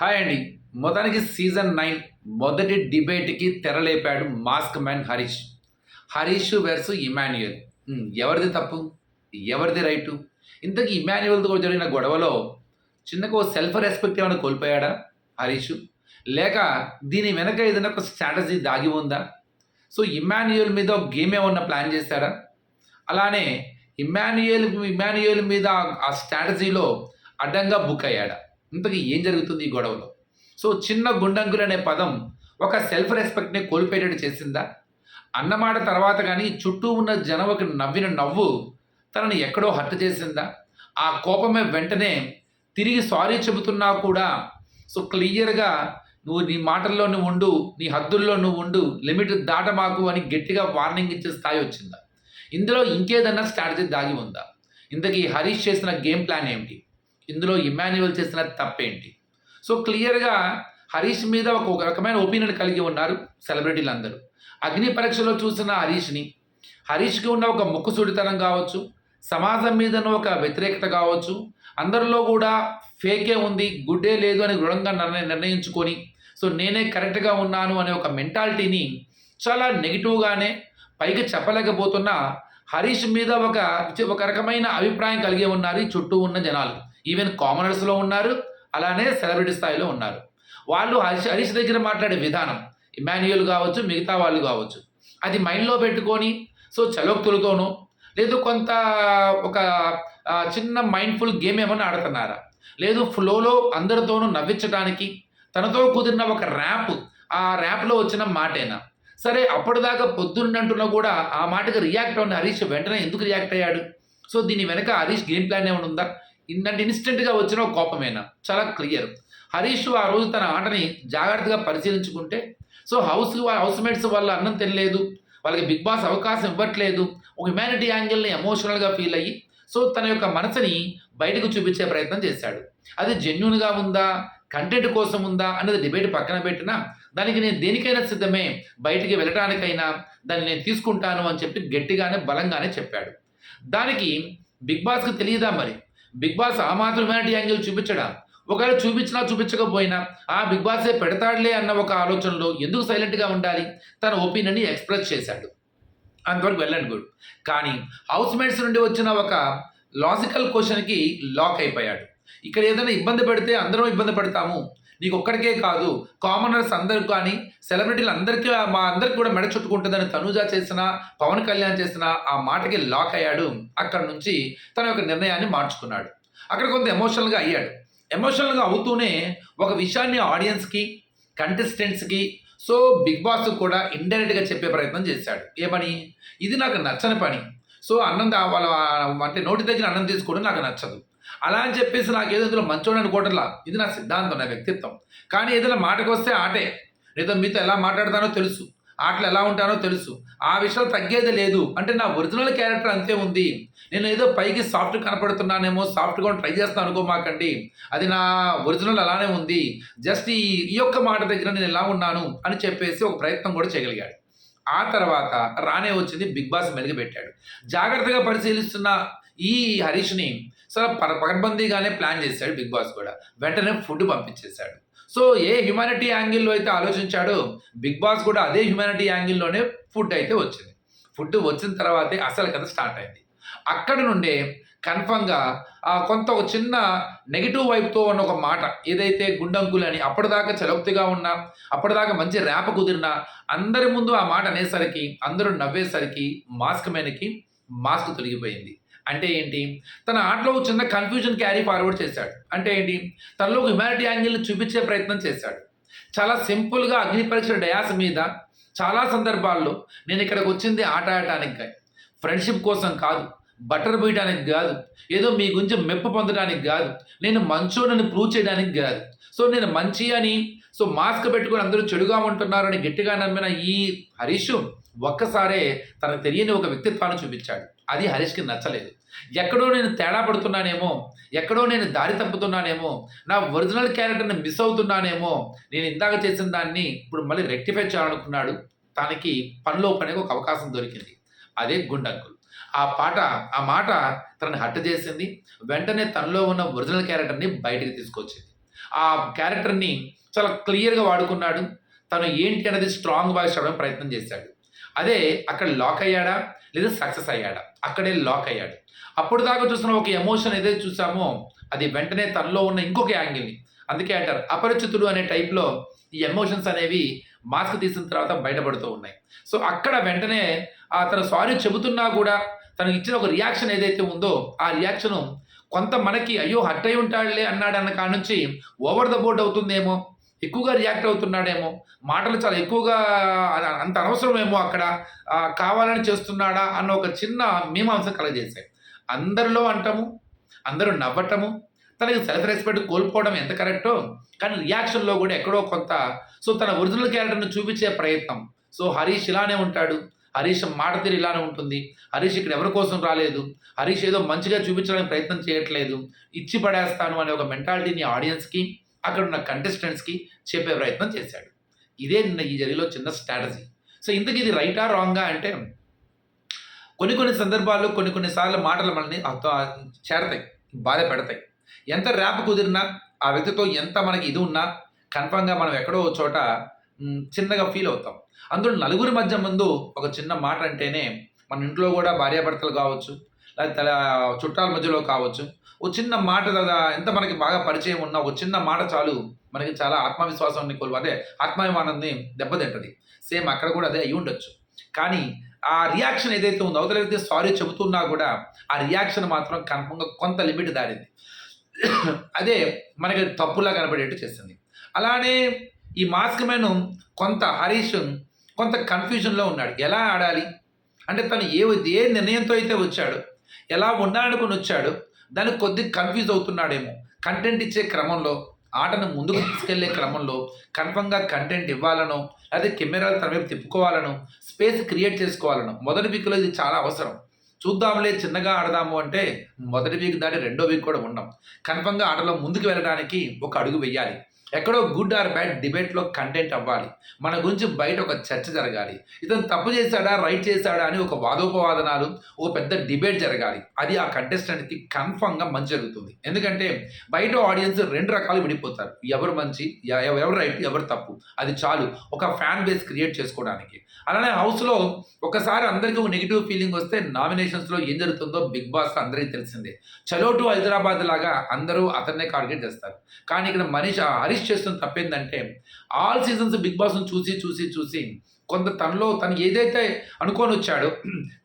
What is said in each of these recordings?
Hi అండి. మొత్తానికి season nine మొదటి డిబేట్కి తెరలేపాడు mask man Harish. Harish versus Emmanuel. ఎవరిది తప్పు? ఎవరిది రైటు? ఇంతకీ ఇమాన్యువల్తో జరిగిన గొడవలో చిన్నకు సెల్ఫ్ రెస్పెక్ట్ ఏమైనా కోల్పోయాడా హరీష్? లేక దీని వెనక ఏదైనా ఒక స్ట్రాటజీ దాగి ఉందా? సో ఇమాన్యుయల్ మీద ఒక గేమ్ ఏమన్నా ప్లాన్ చేశారా అలానే ఇమాన్యుయల్ ఇమాన్యుయల్ మీద ఆ- ఆ స్ట్రాటజీలో అడ్డంగా బుక్ అయ్యాడా? ఇంతకీ ఏం జరుగుతుంది ఈ గొడవలో? సో చిన్న గుండంగులు అనే పదం ఒక సెల్ఫ్ రెస్పెక్ట్ని కోల్పోయేటట్టు చేసిందా? అన్నమాట తర్వాత కానీ చుట్టూ ఉన్న జనం ఒక నవ్విన నవ్వు తనని ఎక్కడో హర్ట్ చేసిందా? ఆ కోపమే వెంటనే తిరిగి సారీ చెబుతున్నా కూడా సో క్లియర్గా నువ్వు నీ మాటల్లో నువ్వు ఉండు నీ హద్దుల్లో నువ్వు ఉండు లిమిట్ దాటమాకు అని గట్టిగా వార్నింగ్ ఇచ్చే స్థాయి వచ్చిందా? ఇందులో ఇంకేదన్నా స్ట్రాటజీ దాగి ఉందా? ఇంతకీ హరీష్ చేసిన గేమ్ ప్లాన్ ఏమిటి? ఇందులో ఇమాన్యువల్ చేసిన తప్పేంటి? సో క్లియర్గా హరీష్ మీద ఒక రకమైన ఒపీనియన్ కలిగి ఉన్నారు సెలబ్రిటీలు అందరూ అగ్ని పరీక్షలో చూసిన హరీష్ని హరీష్కి ఉన్న ఒక ముక్కుసుడితనం కావచ్చు సమాజం మీద ఒక వ్యతిరేకత కావచ్చు అందరిలో కూడా ఫేకే ఉంది గుడ్డే లేదు అని దృఢంగా నిర్ణయ నిర్ణయించుకొని సో నేనే కరెక్ట్గా ఉన్నాను అనే ఒక మెంటాలిటీని చాలా నెగిటివ్గానే పైకి చెప్పలేకపోతున్న హరీష్ మీద ఒక ఒక రకమైన అభిప్రాయం కలిగి ఉన్నారు ఈ చుట్టూ ఉన్న జనాలు. ఈవెన్ కామనర్స్లో ఉన్నారు అలానే సెలబ్రిటీ స్థాయిలో ఉన్నారు. వాళ్ళు హరీష్ హరీష్ దగ్గర మాట్లాడే విధానం ఇమాన్యుయల్ కావచ్చు మిగతా వాళ్ళు కావచ్చు అది మైండ్లో పెట్టుకొని సో చలోక్తులతోనూ లేదు కొంత ఒక చిన్న మైండ్ఫుల్ గేమ్ ఏమైనా ఆడుతున్నారా? లేదు ఫ్లోలో అందరితోనూ నవ్వించడానికి తనతో కుదిరిన ఒక ర్యాప్ ఆ ర్యాప్లో వచ్చిన మాటేనా? సరే అప్పటిదాకా పొద్దున్నంటున్నా కూడా ఆ మాటకి రియాక్ట్ అవున హరీష్ వెంటనే ఎందుకు రియాక్ట్ అయ్యాడు? సో దీని వెనక హరీష్ గేమ్ ప్లాన్ ఏమైనా ఉందా? ఇన్నంటే ఇన్స్టెంట్గా వచ్చిన ఒక కోపమేనా? చాలా క్లియర్. హరీష్ ఆ రోజు తన ఆటని జాగ్రత్తగా పరిశీలించుకుంటే సో హౌస్ హౌస్ మేట్స్ వాళ్ళ అన్నం తినలేదు వాళ్ళకి బిగ్ బాస్ అవకాశం ఇవ్వట్లేదు ఒక హ్యుమానిటీ యాంగిల్ని ఎమోషనల్గా ఫీల్ అయ్యి సో తన యొక్క మనసుని బయటకు చూపించే ప్రయత్నం చేశాడు. అది జెన్యున్గా ఉందా? కంటెంట్ కోసం ఉందా? అనేది డిబేట్ పక్కన పెట్టినా దానికి నేను దేనికైనా సిద్ధమే బయటికి వెళ్ళటానికైనా దాన్ని నేను తీసుకుంటాను అని చెప్పి గట్టిగానే బలంగానే చెప్పాడు. దానికి బిగ్ బాస్కి తెలియదా మరి? బిగ్ బాస్ ఆ మాత్రం హ్యుమానిటీ యాంగిల్ చూపించడా? ఒకవేళ చూపించినా చూపించకపోయినా ఆ బిగ్ బాసే పెడతాడులే అన్న ఒక ఆలోచనలో ఎందుకు సైలెంట్గా ఉండాలి? తన ఒపీనియన్ని ఎక్స్ప్రెస్ చేశాడు. అంతవరకు వెల్ అండ్ గుడ్. కానీ హౌస్ మేట్స్ నుండి వచ్చిన ఒక లాజికల్ క్వశ్చన్కి లాక్ అయిపోయాడు. ఇక్కడ ఏదైనా ఇబ్బంది పెడితే అందరం ఇబ్బంది పడతాము. నీకు ఒక్కడికే కాదు కామనర్స్ అందరికి కానీ సెలబ్రిటీలు అందరికీ మా అందరికి కూడా మెడ చుట్టుకుంటుందని తనుజా చేసిన పవన్ కళ్యాణ్ చేసిన ఆ మాటకి లాక్ అయ్యాడు. అక్కడ నుంచి తన యొక్క నిర్ణయాన్ని మార్చుకున్నాడు. అక్కడ కొంత ఎమోషనల్గా అయ్యాడు. ఎమోషనల్గా అవుతూనే ఒక విషయాన్ని ఆడియన్స్కి కంటెస్టెంట్స్కి సో బిగ్ బాస్ కూడా ఇండైరెక్ట్గా చెప్పే ప్రయత్నం చేశాడు. ఏమని? ఇది నాకు నచ్చని పని. సో అన్నం వాళ్ళ అంటే నోటి దగ్గర అన్నం తీసుకోవడం నాకు నచ్చదు. అలా అని చెప్పేసి నాకు ఏదో ఇందులో మంచోడు అనుకోవట్లా. ఇది నా సిద్ధాంతం నా వ్యక్తిత్వం. కానీ ఏదైనా మాటకు వస్తే ఆటే. లేదా మీతో ఎలా మాట్లాడతానో తెలుసు. ఆటలు ఎలా ఉంటానో తెలుసు. ఆ విషయం తగ్గేది లేదు. అంటే నా ఒరిజినల్ క్యారెక్టర్ అంతే ఉంది. నేను ఏదో పైకి సాఫ్ట్ కనపడుతున్నానేమో సాఫ్ట్గా ట్రై చేస్తాను అనుకోమాకండి అది నా ఒరిజినల్ అలానే ఉంది. జస్ట్ ఈ ఈ యొక్క మాట దగ్గర నేను ఎలా ఉన్నాను అని చెప్పేసి ఒక ప్రయత్నం కూడా చేయగలిగాడు. ఆ తర్వాత రానే వచ్చింది బిగ్ బాస్ మెరుగు పెట్టాడు. జాగ్రత్తగా పరిశీలిస్తున్న ఈ హరీష్ని చాలా పర పకడ్బందీగానే ప్లాన్ చేశాడు బిగ్ బాస్ కూడా. వెంటనే ఫుడ్ పంపించేశాడు. సో ఏ హ్యుమానిటీ యాంగిల్లో అయితే ఆలోచించాడో బిగ్ బాస్ కూడా అదే హ్యుమానిటీ యాంగిల్లోనే ఫుడ్ అయితే వచ్చింది. ఫుడ్ వచ్చిన తర్వాతే అసలు కథ స్టార్ట్ అయింది. అక్కడ నుండే కన్ఫర్మ్గా కొంత ఒక చిన్న నెగిటివ్ వైపుతో ఉన్న ఒక మాట ఏదైతే గుండంకులు అని అప్పటిదాకా చలవక్తిగా ఉన్నా అప్పటిదాకా మంచి ర్యాప్ కుదిరినా అందరి ముందు ఆ మాట అనేసరికి అందరూ నవ్వేసరికి మాస్క్ మీదకి మాస్క్ తొలగిపోయింది. అంటే ఏంటి? తన ఆటలో ఒక చిన్న కన్ఫ్యూజన్ క్యారీ ఫార్వర్డ్ చేశాడు. అంటే ఏంటి? తనలో హ్యుమానిటీ యాంగిల్ని చూపించే ప్రయత్నం చేశాడు. చాలా సింపుల్గా అగ్ని పరీక్ష డయాస్ మీద చాలా సందర్భాల్లో నేను ఇక్కడికి వచ్చింది ఆట ఆడటానికి ఫ్రెండ్షిప్ కోసం కాదు. బటర్ పోయడానికి కాదు. ఏదో మీ గురించి మెప్పు పొందడానికి కాదు. నేను మంచోనని ప్రూవ్ చేయడానికి కాదు. సో నేను మంచి అని సో మాస్క్ పెట్టుకొని అందరూ చెడుగా ఉంటున్నారని గట్టిగా నమ్మిన ఈ హరీష్ ఒక్కసారే తనకు తెలియని ఒక వ్యక్తిత్వాన్ని చూపించాడు. అది హరీష్కి నచ్చలేదు. ఎక్కడో నేను తేడా పడుతున్నానేమో ఎక్కడో నేను దారి తప్పుతున్నానేమో నా ఒరిజినల్ క్యారెక్టర్ని మిస్ అవుతున్నానేమో నేను ఇందాక చేసిన దాన్ని ఇప్పుడు మళ్ళీ రెక్టిఫై చేయాలనుకున్నాడు తనకి పనిలో పనికి ఒక అవకాశం దొరికింది. అదే గుండంకుల్ ఆ పాట ఆ మాట తనని హట్ట చేసింది వెంటనే తనలో ఉన్న ఒరిజినల్ క్యారెక్టర్ని బయటికి తీసుకొచ్చింది. ఆ క్యారెక్టర్ని చాలా క్లియర్గా వాడుకున్నాడు తను ఏంటి అనేది స్ట్రాంగ్ వాయిస్ చెప్పడం ప్రయత్నం చేశాడు. అదే అక్కడ లాక్ అయ్యాడా లేదా సక్సెస్ అయ్యాడా? అక్కడే లాక్ అయ్యాడు. అప్పుడు దాకా చూసిన ఒక ఎమోషన్ ఏదైతే చూసామో అది వెంటనే తనలో ఉన్న ఇంకొక యాంగిల్ని అందుకే అంటారు అపరిచితుడు అనే టైప్లో ఈ ఎమోషన్స్ అనేవి మాస్క్ తీసిన తర్వాత బయటపడుతూ ఉన్నాయి. సో అక్కడ వెంటనే తను సారీ చెబుతున్నా కూడా తనకి ఇచ్చిన ఒక రియాక్షన్ ఏదైతే ఉందో ఆ రియాక్షన్ కొంత మనకి అయ్యో హట్ అయి ఉంటాడులే అన్నాడు అన్న కాడ నుంచి ఓవర్ ద బోర్డ్ అవుతుందేమో. ఎక్కువగా రియాక్ట్ అవుతున్నాడేమో. మాటలు చాలా ఎక్కువగా అంత అనవసరమేమో అక్కడ. కావాలని చేస్తున్నాడా అన్న ఒక చిన్న మీమాంస కలగజేశాయి అందరిలో అంటాము అందరూ నవ్వటము తనకి సెల్ఫ్ రెస్పెక్ట్ కోల్పోవడం ఎంత కరెక్టో కానీ రియాక్షన్లో కూడా ఎక్కడో కొంత సో తన ఒరిజినల్ క్యారెక్టర్ను చూపించే ప్రయత్నం. సో హరీష్ ఇలానే ఉంటాడు. హరీష్ మాట తీరు ఇలానే ఉంటుంది. హరీష్ ఇక్కడ ఎవరి కోసం రాలేదు? హరీష్ ఏదో మంచిగా చూపించడానికి ప్రయత్నం చేయట్లేదు. ఇచ్చి పడేస్తాను అనే ఒక మెంటాలిటీని ఆడియన్స్కి అక్కడ ఉన్న కంటెస్టెంట్స్కి చెప్పే ప్రయత్నం చేశాడు. ఇదే నిన్న ఈ జరిగిలో చిన్న స్ట్రాటజీ సో ఇంతకు ఇది రైటా రాంగా అంటే కొన్ని కొన్ని సందర్భాల్లో కొన్ని కొన్ని సార్లు మాటలు మనల్ని చేరతాయి బాధ పెడతాయి. ఎంత ర్యాప్ కుదిరినా ఆ వ్యక్తితో ఎంత మనకి ఇది ఉన్నా కన్ఫామ్గా మనం ఎక్కడో చోట చిన్నగా ఫీల్ అవుతాం. అందులో నలుగురి మధ్య ముందు ఒక చిన్న మాట అంటేనే మన ఇంట్లో కూడా భార్యాభర్తలు కావచ్చు తల చుట్టాల మధ్యలో కావచ్చు. ఓ చిన్న మాట కదా ఎంత మనకి బాగా పరిచయం ఉన్నా ఒక చిన్న మాట చాలు. మనకి చాలా ఆత్మవిశ్వాసాన్ని కోల్పు అదే ఆత్మాభిమానాన్ని దెబ్బతింటది. సేమ్ అక్కడ కూడా అదే అయి ఉండొచ్చు. కానీ ఆ రియాక్షన్ ఏదైతే ఉందో అవతల వ్యక్తి సారీ చెబుతున్నా కూడా ఆ రియాక్షన్ మాత్రం కన్ఫర్మ్గా కొంత లిమిట్ దారింది. అదే మనకి తప్పులా కనబడేట్టు చేసింది. అలానే ఈ మాస్క్ మ్యాన్ కొంత హరీష్ కొంత కన్ఫ్యూజన్లో ఉన్నాడు. ఎలా ఆడాలి? అంటే తను ఏ ఏ నిర్ణయంతో అయితే వచ్చాడు ఎలా ఉండాలనుకుని వచ్చాడు దానికి కొద్ది కన్ఫ్యూజ్ అవుతున్నాడేమో. కంటెంట్ ఇచ్చే క్రమంలో ఆటను ముందుకు తీసుకెళ్ళే క్రమంలో కన్ఫర్మ్గా కంటెంట్ ఇవ్వాలనో లేదా కెమెరాలు తన వైపు తిప్పుకోవాలనో స్పేస్ క్రియేట్ చేసుకోవాలనో మొదటి వీక్లో ఇది చాలా అవసరం. చూద్దాంలే చిన్నగా ఆడదాము అంటే మొదటి వీక్ దాటి రెండో వీక్ కూడా ఉన్నాం కన్ఫర్మ్గా ఆటలో ముందుకు వెళ్ళడానికి ఒక అడుగు వెయ్యాలి. ఎక్కడో గుడ్ ఆర్ బ్యాడ్ డిబేట్లో కంటెంట్ అవ్వాలి. మన గురించి బయట ఒక చర్చ జరగాలి. ఇతను తప్పు చేశాడా రైట్ చేశాడా అని ఒక వాదోపవాదనాలు ఒక పెద్ద డిబేట్ జరగాలి. అది ఆ కంటెస్టెంట్కి కన్ఫర్మ్గా మంచి జరుగుతుంది. ఎందుకంటే బయట ఆడియన్స్ రెండు రకాలు విడిపోతారు. ఎవరు మంచి ఎవరు రైట్ ఎవరు తప్పు. అది చాలు ఒక ఫ్యాన్ బేస్ క్రియేట్ చేసుకోవడానికి. అలానే హౌస్లో ఒకసారి అందరికీ ఒక నెగిటివ్ ఫీలింగ్ వస్తే నామినేషన్స్లో ఏం జరుగుతుందో బిగ్ బాస్ అందరికీ తెలిసిందే. చలో టు హైదరాబాద్ లాగా అందరూ అతన్నే టార్గెట్ చేస్తారు. కానీ ఇక్కడ మనిషి హరీష్ చేస్తున్న తప్పేందంటే ఆల్ సీజన్స్ బిగ్ బాస్ను చూసి చూసి చూసి కొంత తనలో తను ఏదైతే అనుకొని వచ్చాడో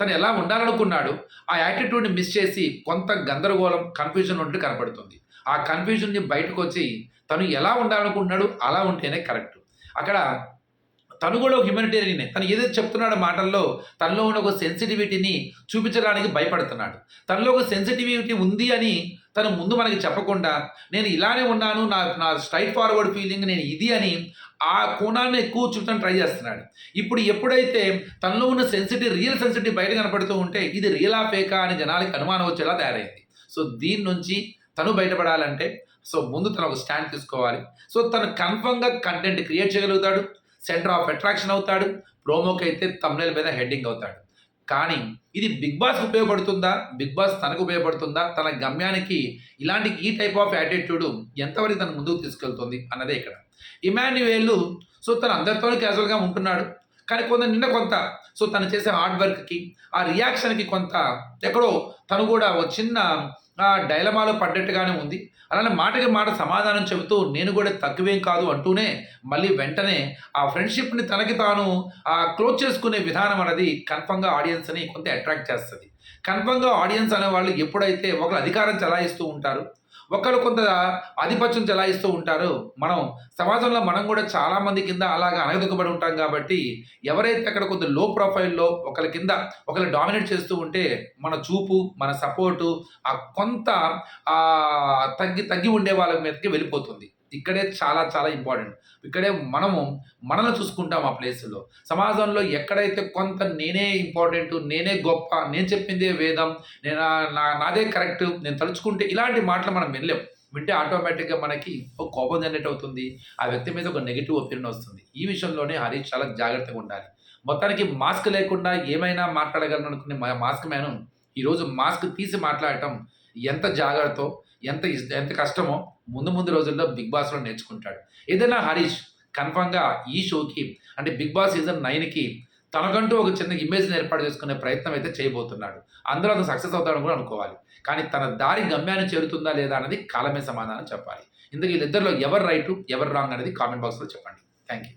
తను ఎలా ఉండాలనుకున్నాడు ఆ యాటిట్యూడ్ని మిస్ చేసి కొంత గందరగోళం కన్ఫ్యూజన్ ఉంటే కనపడుతుంది. ఆ కన్ఫ్యూజన్ని బయటకు వచ్చి తను ఎలా ఉండాలనుకుంటున్నాడు అలా ఉంటేనే కరెక్ట్. అక్కడ తను కూడా ఒక హ్యూమనిటేరియనే తను ఏదైతే చెప్తున్నాడో మాటల్లో తనలో ఉన్న ఒక సెన్సిటివిటీని చూపించడానికి భయపడుతున్నాడు. తనలో ఒక సెన్సిటివిటీ ఉంది అని తను ముందు మనకి చెప్పకుండా నేను ఇలానే ఉన్నాను నా నా స్ట్రైట్ ఫార్వర్డ్ ఫీలింగ్ నేను ఇది అని ఆ కోణాన్ని ఎక్కువ చూడటానికి ట్రై చేస్తున్నాడు. ఇప్పుడు ఎప్పుడైతే తనలో ఉన్న సెన్సిటివ్ రియల్ సెన్సిటివ్ బయట కనపడుతూ ఉంటే ఇది రియలా ఫేకా అని జనాలకి అనుమానం వచ్చేలా తయారైంది. సో దీని నుంచి తను బయటపడాలంటే సో ముందు తను ఒక స్టాండ్ తీసుకోవాలి. సో తను కన్ఫర్మ్గా కంటెంట్ క్రియేట్ చేయగలుగుతాడు సెంటర్ ఆఫ్ అట్రాక్షన్ అవుతాడు ప్రోమోకి అయితే తమ్నేల్ మీద హెడ్డింగ్ అవుతాడు. కానీ ఇది బిగ్ బాస్ ఉపయోగపడుతుందా? బిగ్ బాస్ తనకు ఉపయోగపడుతుందా? తన గమ్యానికి ఇలాంటి ఈ టైప్ ఆఫ్ యాటిట్యూడ్ ఎంతవరకు తన ముందుకు తీసుకెళ్తుంది అన్నదే ఇక్కడ. ఇమాన్యువేల్ సో తను అందరితోనూ క్యాజువల్గా ఉంటున్నాడు. కానీ కొంత నిన్న కొంత సో తను చేసే హార్డ్ వర్క్కి ఆ రియాక్షన్కి కొంత ఎక్కడో తను కూడా ఒక చిన్న నా డైలమాలో పడ్డట్టుగానే ఉంది. అలానే మాటకి మాట సమాధానం చెబుతూ నేను కూడా తక్కువేం కాదు అంటూనే మళ్ళీ వెంటనే ఆ ఫ్రెండ్షిప్ని తనకి తాను ఆ క్లోజ్ చేసుకునే విధానం అనేది కన్ఫర్మ్గా ఆడియన్స్ని కొంత అట్రాక్ట్ చేస్తుంది. కన్ఫర్మ్గా ఆడియన్స్ అనేవాళ్ళు ఎప్పుడైతే ఒకరు అధికారం చలాయిస్తూ ఉంటారు ఒకరు కొంత ఆధిపత్యం చెలాయిస్తూ ఉంటారు. మనం సమాజంలో మనం కూడా చాలా మంది కింద అలాగా అనగదొక్కబడి ఉంటాం కాబట్టి ఎవరైతే అక్కడ కొంత లో ప్రొఫైల్లో ఒకరి కింద ఒకరు డామినేట్ చేస్తూ ఉంటే మన చూపు మన సపోర్టు ఆ కొంత తగ్గి తగ్గి ఉండే వాళ్ళ మీదకి వెళ్ళిపోతుంది. ఇక్కడే చాలా చాలా ఇంపార్టెంట్ ఇక్కడే మనము మనల్ని చూసుకుంటాం ఆ ప్లేస్లో సమాజంలో ఎక్కడైతే కొంత నేనే ఇంపార్టెంట్ నేనే గొప్ప నేను చెప్పిందే వేదం నేను నా నాదే కరెక్ట్ నేను తలుచుకుంటే ఇలాంటి మాటలు మనం వినలేం. వింటే ఆటోమేటిక్గా మనకి ఒక కోపం జనరేట్ అవుతుంది. ఆ వ్యక్తి మీద ఒక నెగిటివ్ ఒపీనియన్ వస్తుంది. ఈ విషయంలోనే హరీష్ చాలా జాగ్రత్తగా ఉండాలి. మొత్తానికి మాస్క్ లేకుండా ఏమైనా మాట్లాడగలను అనుకునే మా- మాస్క్ మ్యాను ఈరోజు మాస్క్ తీసి మాట్లాడటం ఎంత జాగ్రత్త? ఎంత ఎంత కష్టమో ముందు ముందు రోజుల్లో బిగ్ బాస్లో నేర్చుకుంటాడు. ఏదైనా హరీష్ కన్ఫామ్గా ఈ షోకి అంటే బిగ్ బాస్ సీజన్ నైన్కి తనకంటూ ఒక చిన్న ఇమేజ్ని ఏర్పాటు చేసుకునే ప్రయత్నం అయితే చేయబోతున్నాడు. అందులో అతను సక్సెస్ అవుతాడని కూడా అనుకోవాలి. కానీ తన దారి గమ్యాన్ని చేరుతుందా లేదా అనేది కాలమే సమాధానం చెప్పాలి. ఇందుకు వీళ్ళిద్దరిలో ఎవరు రైట్ ఎవరు రాంగ్ అనేది కామెంట్ బాక్స్లో చెప్పండి. Thank you